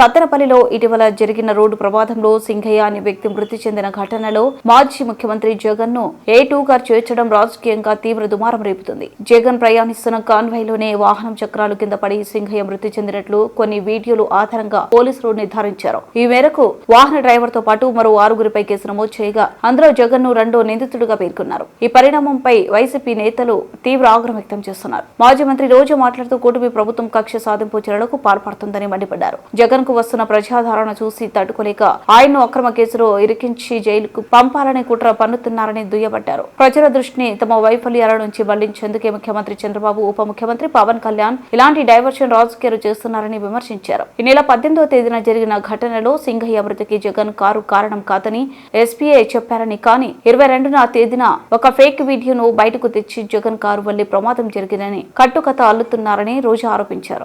సత్తెనపల్లిలో ఇటీవల జరిగిన రోడ్డు ప్రమాదంలో సింగయ్య అనే వ్యక్తి మృతి చెందిన ఘటనలో మాజీ ముఖ్యమంత్రి జగన్ను ఏ చేర్చడం రాజకీయంగా తీవ్ర దుమారం రేపుతుంది. జగన్ ప్రయాణిస్తున్న కాన్వాయ్లోనే వాహనం చక్రాలు కింద పడి సింగయ్య మృతి చెందినట్లు కొన్ని వీడియోలు ఆధారంగా పోలీసులు నిర్ధారించారు. ఈ మేరకు వాహన డ్రైవర్తో పాటు మరో ఆరుగురిపై కేసు నమోదు చేయగా అందులో జగన్ను రెండో నిందితుడిగా పేర్కొన్నారు. ఈ పరిణామంపై వైసీపీ నేతలు తీవ్ర ఆగ్రహం వ్యక్తం చేస్తున్నారు. మాజీ మంత్రి రోజు మాట్లాడుతూ కూటమి ప్రభుత్వం కక్ష సాధింపు చర్యలకు పాల్పడుతుందని మండిపడ్డారు. జగన్ కు వస్తున్న ప్రజాధారణ చూసి తట్టుకోలేక ఆయన్ను అక్రమ కేసులో ఇరికించి జైలుకు పంపాలని కుట్ర పన్నుతున్నారని దుయ్యబట్టారు. ప్రజల దృష్టిని తమ వైఫల్యాల నుంచి మళ్ళించేందుకే ముఖ్యమంత్రి చంద్రబాబు ఉప ముఖ్యమంత్రి పవన్ కళ్యాణ్ ఇలాంటి డైవర్షన్ రాజకీయాలు చేస్తున్నారని విమర్శించారు. ఈ నెల పద్దెనిమిదవ తేదీన జరిగిన ఘటనలో సింగయ్య మృతికి జగన్ కారు కారణం కాదని ఎస్పీఐ చెప్పారని కానీ ఇరవై రెండున తేదీన ఒక ఫేక్ వీడియోను బయటకు తెచ్చి జగన్ కారు వల్లే ప్రమాదం జరిగిందని కట్టుకథ అల్లుతున్నారని రోజు ఆరోపించారు.